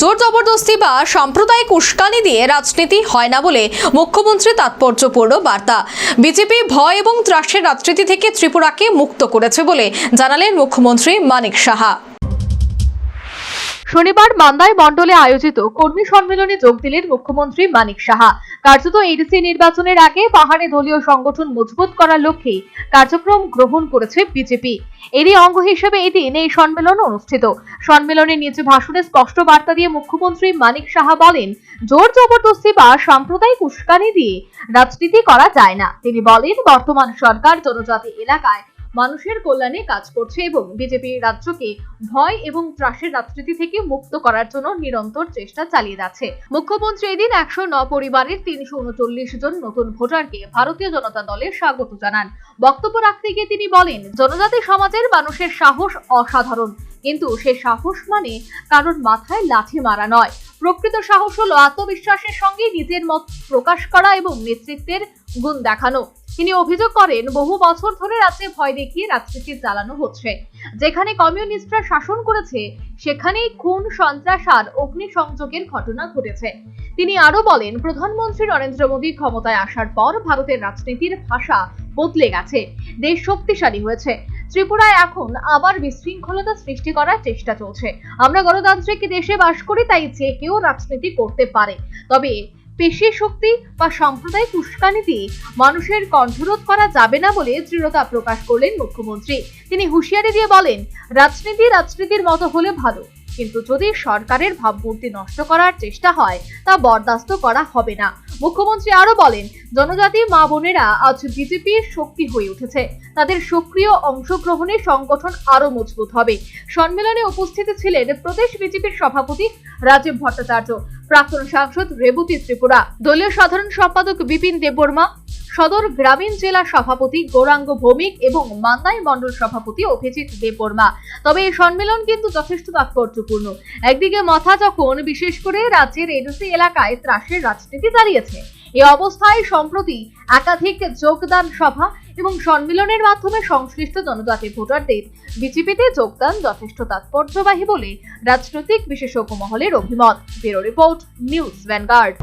জোর জবরদস্তি বা সাম্প্রদায়িক উস্কানি দিয়ে রাজনীতি হয় না বলে মুখ্যমন্ত্রী তাৎপর্যপূর্ণ বার্তা। বিজেপি ভয় এবং ত্রাসের রাজনীতি থেকে ত্রিপুরাকে মুক্ত করেছে বলে জানালেন মুখ্যমন্ত্রী মানিক সাহা। শনিবার মান্দায় মণ্ডলে আয়োজিত কর্মী সম্মেলনে যোগ দিলেন মুখ্যমন্ত্রী মানিক সাহা। কার্যত এডিসি নির্বাচনের আগে পাহাড়ে দলীয় সংগঠন মজবুত করার লক্ষ্যে কার্যক্রম গ্রহণ করেছে বিজেপি। এরই অঙ্গ হিসেবে এদিন এই সম্মেলন অনুষ্ঠিত। সম্মেলনে নিজ ভাষণে স্পষ্ট বার্তা দিয়ে মুখ্যমন্ত্রী মানিক সাহা বলেন, জোর জবরদস্তি বা সাম্প্রদায়িক উস্কানি দিয়ে রাজনীতি করা যায় না। তিনি বলেন, বর্তমান সরকার জনজাতি এলাকায় মানুষের কল্যাণে কাজ করছে এবং বিজেপি রাজ্যকে ভয় এবং ত্রাসের রাজনীতি থেকে মুক্ত করার জন্য নিরন্তর চেষ্টা চালিয়ে যাচ্ছে। মুখ্যমন্ত্রী এদিন একশো ন পরিবারের তিনশো উনচল্লিশ জন নতুন ভোটারকে ভারতীয় জনতা দলের স্বাগত জানান। বক্তব্য রাখতে গিয়ে তিনি বলেন, জনজাতি সমাজের মানুষের সাহস অসাধারণ। কিন্তু সে সাহস মানে কারোর মাথায় লাঠি মারা নয়। প্রকৃত সাহস হলো আত্মবিশ্বাসের সঙ্গে নিজের মত প্রকাশ করা এবং নেতৃত্বের গুণ দেখানো। তিনি অভিযোগ করেন, বহু বছর ধরে রাজ্যে ভয় দেখিয়ে রাজনীতি চালানো হচ্ছে। যেখানে কমিউনিস্টরা শাসন করেছে, সেখানেই খুন, সন্ত্রাস আর অগ্নিসংযোগের ঘটনা ঘটেছে। তিনি আরও বলেন, প্রধানমন্ত্রী নরেন্দ্র মোদী ক্ষমতায় আসার পর ভারতের রাজনীতির ভাষা বদলে গেছে। দেশ শক্তিশালী হয়েছে। ত্রিপুরায় এখন আবার বিশৃঙ্খলতা সৃষ্টি করার চেষ্টা চলছে। আমরা গণতান্ত্রিক দেশে বাস করি, তাই যে কেউ রাজনীতি করতে পারে। তবে পেশি শক্তি বা সাম্প্রদায়িক উস্কানি দিয়ে মানুষের কণ্ঠরোধ করা যাবে না বলে দৃঢ়তা প্রকাশ করলেন মুখ্যমন্ত্রী। তিনি হুঁশিয়ারি দিয়ে বলেন, রাজনীতি রাজনীতির মতো হলে ভালো। কিন্তু যদি সরকারের ভাবমূর্তি নষ্ট করার চেষ্টা হয়, তা বরদাস্ত করা হবে না। মুখ্যমন্ত্রী আরও বলেন, জনজাতি মা বোনেরা আজ বিজেপির শক্তি হয়ে উঠেছে। তাদের সক্রিয় অংশগ্রহণে সংগঠন আরও মজবুত হবে। সম্মেলনে উপস্থিত ছিলেন প্রদেশ বিজেপির সভাপতি রাজীব ভট্টাচার্য, প্রাক্তন সাংসদ রেবতী ত্রিপুরা। দলীয় সাধারণ সম্পাদক বিপিন দেববর্মা সদর গ্রামীণ জেলা সভাপতি গৌরাঙ্গ ভৌমিক এবং মান্দাই মণ্ডল সভাপতি অভিজিৎ দেববর্মা। তবে এই সম্মেলন কিন্তু যথেষ্ট তাৎপর্যপূর্ণ। একদিকে মাথা যখন বিশেষ করে রাজ্যের এডিসি এলাকায় ত্রাসের রাজনীতি চালিয়েছে, এ অবস্থায় সম্প্রতি একাধিক যোগদান সভা এবং সম্মেলনের মাধ্যমে সংশ্লিষ্ট জনজাতি ভোটারদের বিজেপিতে যোগদান যথেষ্ট তাৎপর্যবাহী বলে রাজনৈতিক বিশেষজ্ঞ মহলের অভিমত। Bureau report, news Vanguard.